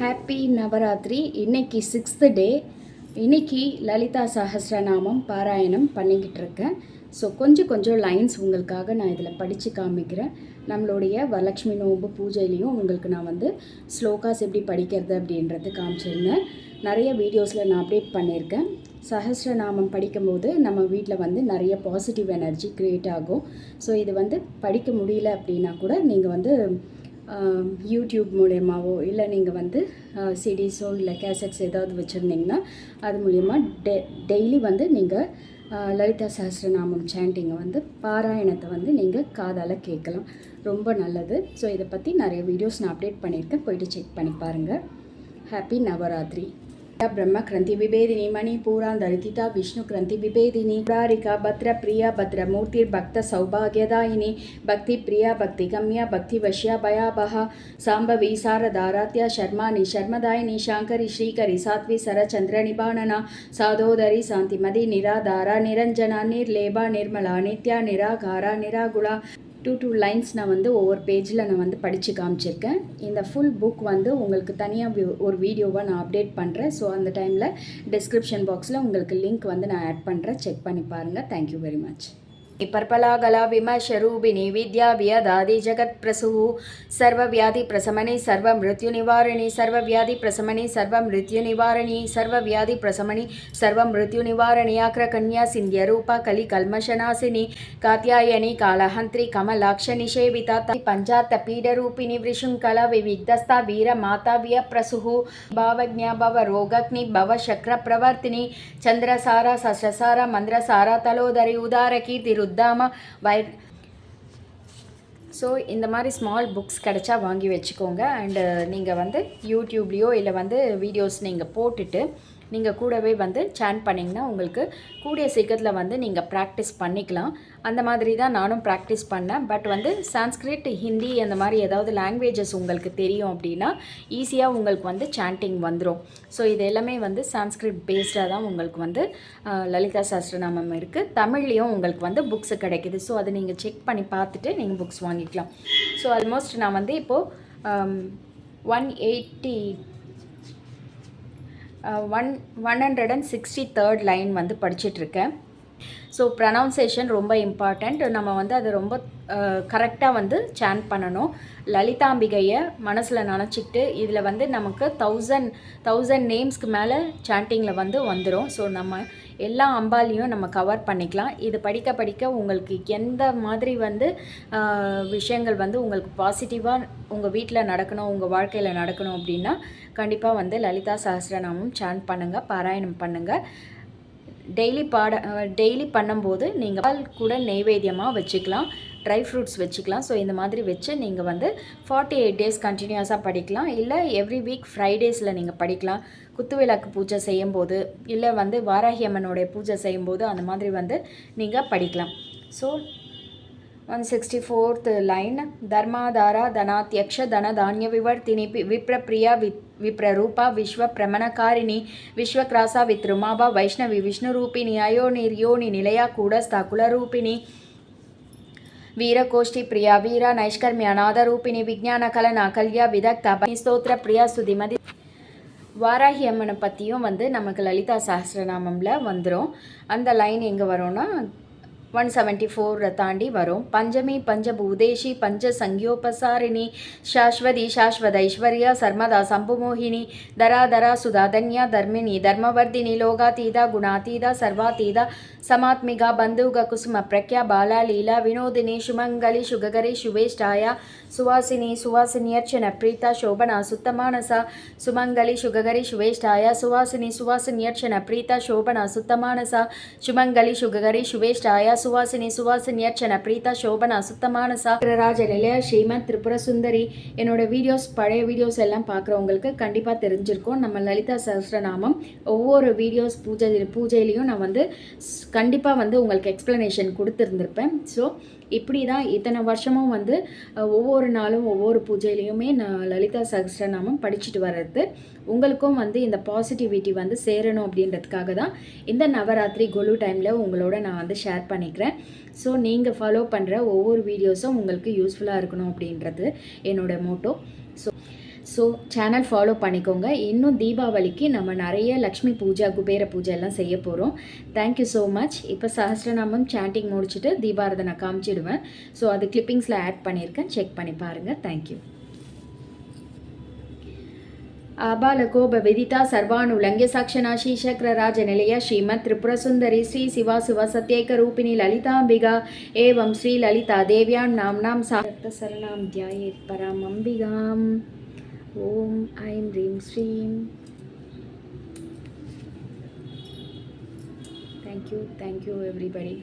Happy Navaratri இன்னைக்கு sixth டே இன்னைக்கு லலிதா சஹஸ்ரநாமம் பாராயணம் பண்ணிக்கிட்டு இருக்கேன். ஸோ கொஞ்சம் கொஞ்சம் லைன்ஸ் உங்களுக்காக நான் இதில் படித்து காமிக்கிறேன். நம்மளுடைய வரலட்சுமி நோம்பு பூஜையிலையும் உங்களுக்கு நான் வந்து ஸ்லோகாஸ் எப்படி படிக்கிறது அப்படின்றது காமிச்சிருந்தேன். நிறைய வீடியோஸில் நான் அப்டேட் பண்ணியிருக்கேன். சஹஸ்ரநாமம் படிக்கும்போது நம்ம வீட்டில் வந்து நிறைய பாசிட்டிவ் எனர்ஜி க்ரியேட் ஆகும். ஸோ இது வந்து படிக்க முடியல அப்படின்னா கூட நீங்கள் வந்து யூடியூப் மூலயமாவோ இல்லை நீங்கள் வந்து சிடிஸோ இல்லை கேசட்ஸ் ஏதாவது வச்சுருந்தீங்கன்னா அது மூலயமா டெ டெய்லி வந்து நீங்கள் லலிதா சஹசிரநாமம் சாண்டிங்கை வந்து பாராயணத்தை வந்து நீங்கள் காதால் கேட்கலாம். ரொம்ப நல்லது. ஸோ இதை பற்றி நிறைய வீடியோஸ் நான் அப்டேட் பண்ணியிருக்கேன். போயிட்டு செக் பண்ணி பாருங்கள் ஹாப்பி நவராத்திரி ಬ್ರಹ್ಮಕ್ರಂತಿ ವಿಭೇದಿನಿ ಮಣಿಪೂರಾಂಧರಿತಿತಾ ವಿಷ್ಣು ಕ್ರಂತಿ ವಿಭೇದಿನಿ ಪುರಾರಿಕಾ ಭದ್ರ ಪ್ರಿಯ ಭದ್ರ ಮೂರ್ತಿ ಭಕ್ತ ಸೌಭಾಗ್ಯದಾಯಿನಿ ಭಕ್ತಿ ಪ್ರಿಯ ಭಕ್ತಿ ಗಮ್ಯ ಭಕ್ತಿ ವಶ್ಯ ಭಯಾಭಹ ಸಾಂಭವಿ ಸಾರಧಾರಾತ್ಯ ಶರ್ಮಾನಿ ಶರ್ಮದಾಯಿನಿ ಶಾಂಕರಿ ಶ್ರೀಕರಿ ಸಾತ್ವಿ ಸರ ಚಂದ್ರ ನಿಬಾಣನ ಸಾಧೋದರಿ ಶಾಂತಿಮದಿ ನಿರಾಧಾರ ನಿರಂಜನ ನಿರ್ಲೇಪ ನಿರ್ಮಲ ನಿತ್ಯ ನಿರಾಕಾರ ನಿರಾಗುಳ டூ டூ லைன்ஸ் நான் வந்து ஒவ்வொரு பேஜில் நான் வந்து படித்து காமிச்சிருக்கேன். இந்த ஃபுல் புக் வந்து உங்களுக்கு தனியாக ஒரு வீடியோவாக நான் அப்டேட் பண்ணுறேன் ஸோ அந்த டைமில் டிஸ்கிரிப்ஷன் பாக்ஸில் உங்களுக்கு லிங்க் வந்து நான் ஆட் பண்ணுறேன் செக் பண்ணி பாருங்கள் தேங்க்யூ வெரி மச் విపర్పలాగల విమశరూపిణి జగత్ ప్రసూ సర్వవ్యాధి ప్రసమణి ప్రసమని సర్వమృత్యునివారిణి సర్వవ్యాధి ప్రసమణి ప్రసమని సర్వమృత్యునివారిణి సర్వవ్యాధి ప్రసమని సర్వమృత్యునివారణి సింధ్య రూప కలి కల్మశనాశిని కాత్యాయని కాళహంత్రి కమలాక్ష నిషేవిత పంచాత పీడరూపిణి వృషుంకల వివిగ్ధస్థ వీర మాతావ్య ప్రసూ భావజ్ఞ భవ రోగగ్ని భవ శక్ర ప్రవర్తిని చంద్రసార సశసార మంద్రసార తలోదరి ఉదార కీర్తి குத்தாமல் வயர் ஸோ இந்த மாதிரி ஸ்மால் புக்ஸ் கிடச்சா வாங்கி வச்சுக்கோங்க. அண்டு நீங்கள் வந்து யூடியூப்லேயோ இல்லை வந்து வீடியோஸ் நீங்கள் போட்டுட்டு நீங்கள் கூடவே வந்து சேன் பண்ணிங்கன்னா உங்களுக்கு கூடிய சீக்கிரத்தில் வந்து நீங்கள் ப்ராக்டிஸ் பண்ணிக்கலாம். அந்த மாதிரி தான் நானும் ப்ராக்டிஸ் பண்ணேன். பட் வந்து சான்ஸ்கிரிட் ஹிந்தி அந்த மாதிரி ஏதாவது லாங்குவேஜஸ் உங்களுக்கு தெரியும் அப்படின்னா ஈஸியாக உங்களுக்கு வந்து சாண்டிங் வந்துடும் ஸோ இது எல்லாமே வந்து சான்ஸ்கிரிட் பேஸ்டாக தான் உங்களுக்கு வந்து லலிதா சாஸ்திரநாமம் இருக்குது தமிழ்லேயும் உங்களுக்கு வந்து புக்ஸ் கிடைக்குது. ஸோ அதை நீங்கள் செக் பண்ணி பார்த்துட்டு நீங்கள் புக்ஸ் வாங்கிக்கலாம். ஸோ ஆல்மோஸ்ட் நான் வந்து இப்போது one eighty one one hundred and sixty third line வந்து படிச்சிட்ருக்கேன் ஸோ ப்ரனவுன்சேஷன் ரொம்ப இம்பார்ட்டண்ட் நம்ம வந்து அதை ரொம்ப கரெக்டாக வந்து சேன் பண்ணணும். லலிதாம்பிகையை மனசில் நினச்சிக்கிட்டு இதில் வந்து நமக்கு தௌசண்ட் தௌசண்ட் நேம்ஸ்க்கு மேலே சாண்டிங்கில் வந்து வந்துடும் ஸோ நம்ம எல்லா அம்பாலையும் நம்ம கவர் பண்ணிக்கலாம். இது படிக்க படிக்க உங்களுக்கு எந்த மாதிரி வந்து விஷயங்கள் வந்து உங்களுக்கு பாசிட்டிவாக உங்கள் வீட்டில் நடக்கணும் உங்கள் வாழ்க்கையில் நடக்கணும் அப்படின்னா கண்டிப்பாக வந்து லலிதா சஹசிரநாமம் சான் பண்ணுங்கள் பாராயணம் பண்ணுங்கள் டெய்லி பாட டெய்லி பண்ணும்போது நீங்கள் பால் கூட நெய்வேத்தியமாக வச்சுக்கலாம். ட்ரை ஃப்ரூட்ஸ் வச்சுக்கலாம். ஸோ இந்த மாதிரி வச்சு நீங்கள் வந்து ஃபார்ட்டி எயிட் டேஸ் கண்டினியூஸாக படிக்கலாம். இல்லை எவ்ரி வீக் ஃப்ரைடேஸில் நீங்கள் படிக்கலாம். குத்துவிளக்கு பூஜை செய்யும்போது இல்லை வந்து வாராகி அம்மனுடைய பூஜை செய்யும்போது அந்த மாதிரி வந்து நீங்கள் படிக்கலாம். So one sixty fourth line ಧರ್ಮಾಧಾರ ಧನಾತ್ಯಕ್ಷ ಧನ ಧಾನ್ಯ ವಿವರ್ತಿನಿ ಪಿ- ವಿಪ್ರಪ್ರಿಯ ವಿ ವಿಪ್ರರೂಪ ವಿಶ್ವ ಪ್ರಮಣಕಾರಿಣಿ ವಿಶ್ವಕ್ರಾಸ ವಿತೃಮಾಭ ವೈಷ್ಣವಿ ವಿಷ್ಣುರೂಪಿಣಿ ಅಯೋನಿರ್ಯೋನಿ ನಿಲಯ ಕೂಡಸ್ಥ ಕುಲರೂಪಿಣಿ ವೀರಕೋಷ್ಠಿ ಪ್ರಿಯ ವೀರ ನೈಷ್ಕರ್ಮ್ಯ ನಾದರೂಪಿಣಿ ವಿಜ್ಞಾನ ಕಲನ ಕಲ್ಯ ವಿದಗ್ಧ ಬನಿ ಸ್ತೋತ್ರ ಪ್ರಿಯ ಸುದಿಮದಿ வாராகி அம்மனை பற்றியும் வந்து நமக்கு லலிதா சஹஸ்ரநாமம்ல வந்துடும் அந்த லைன் எங்கே வரும்னா వన్ సెವೆಂಟಿ ಫೋರ್ ರತಾಂಡಿ ವರೋ ಪಂಚಮಿ ಪಂಚಭೂದೇಶಿ ಪಂಚ ಸಂಯೋಪಸಾರಿಣಿ ಶಾಶ್ವತಿ ಶಾಶ್ವತೈಶ್ವರ್ಯ ಸರ್ಮದಾ ಸಂಪುಮೋಹಿನಿ ದರಾಧರ ಸುಧಾಧನ್ಯ ಧರ್ಮಿಣಿ ಧರ್ಮವರ್ಧಿನಿ ಲೋಗಾತೀತ ಗುಣಾತೀತ ಸರ್ವಾತೀತ ಸಮಾತ್ಮಿಗ ಬಂಧುಗ ಕುಸುಮ ಪ್ರಖ್ಯಾ ಬಾಲ ಲೀಲಾ ವಿನೋದಿನಿ ಶುಮಂಗಲಿ ಶುಗಗರಿ ಶುಭೇಷ್ಠಾಯ ಸುವಾಸಿನಿ ಸುವಾಸಿನಿಯರ್ಚನ ಪ್ರೀತ ಶೋಭನ ಸುತ್ತಮಾನಸ ಸುಮಂಗಲಿ ಶುಗಗರಿ ಶುಭೇಷ್ಠಾಯ ಸುವಾಸಿನಿ ಸುವಾಸಿನಿಯರ್ಚನ ಪ್ರೀತ ಶೋಭನ ಸುತ್ತಮಾನಸ ಶುಮಂಗಲಿ ಶುಗಗರಿ ಶುಭೇಷ್ಠಾಯ சுவாசினி சுவாசினியர்ச்சன பிரீதா சோபனா சுத்தமான சாகரராஜ நிலைய ஸ்ரீமத் திரிபுர சுந்தரி என்னோட வீடியோஸ் பழைய வீடியோஸ் எல்லாம் பார்க்குறவங்களுக்கு கண்டிப்பாக தெரிஞ்சிருக்கும். நம்ம லலிதா சஹஸ்ரநாமம் ஒவ்வொரு வீடியோஸ் பூஜை பூஜையிலையும் நான் வந்து கண்டிப்பாக வந்து உங்களுக்கு எக்ஸ்ப்ளனேஷன் கொடுத்துருந்துருப்பேன். ஸோ இப்படி தான் இத்தனை வருஷமும் வந்து ஒவ்வொரு நாளும் ஒவ்வொரு பூஜையிலையுமே நான் லலிதா சகஸ்ரநாமம் படிச்சுட்டு வர்றது. உங்களுக்கும் வந்து இந்த பாசிட்டிவிட்டி வந்து சேரணும் அப்படின்றதுக்காக தான் இந்த நவராத்திரி கொலு டைமில் உங்களோட நான் வந்து ஷேர் பண்ணிக்கிறேன். ஸோ நீங்கள் ஃபாலோ பண்ணுற ஒவ்வொரு வீடியோஸும் உங்களுக்கு யூஸ்ஃபுல்லாக இருக்கணும் அப்படின்றது என்னோட motto so so channel follow பண்ணிக்கோங்க. இன்னும் தீபாவளிக்கு நம்ம நிறைய லக்ஷ்மி பூஜா குபேர பூஜை எல்லாம் செய்ய போகிறோம் தேங்க்யூ ஸோ மச் இப்போ சஹஸ்ரநாமம் சாண்டிங் முடிச்சுட்டு தீபாரதனை காமிச்சிடுவேன். ஸோ அது கிளிப்பிங்ஸில் ஆட் பண்ணியிருக்கேன். செக் பண்ணி பாருங்கள் தேங்க்யூ ஆபாலகோப விதிதா சர்வானு லங்கிய சாட்சனாஷி சக்கரராஜ நிலைய ஸ்ரீமத் திரிபுரசுந்தரி ஸ்ரீ சிவா சிவ சத்யேக ரூபிணி லலிதாம்பிகா. ஏவம் ஸ்ரீ லலிதா தேவியாம் நாம் நாம் சரணாம் தியாயேத் பராமம்பிகாம். ஓம் ஐம் ரீம் ஸ்ரீம் தேங்க்யூ தேங்க்யூ எவ்ரிபடி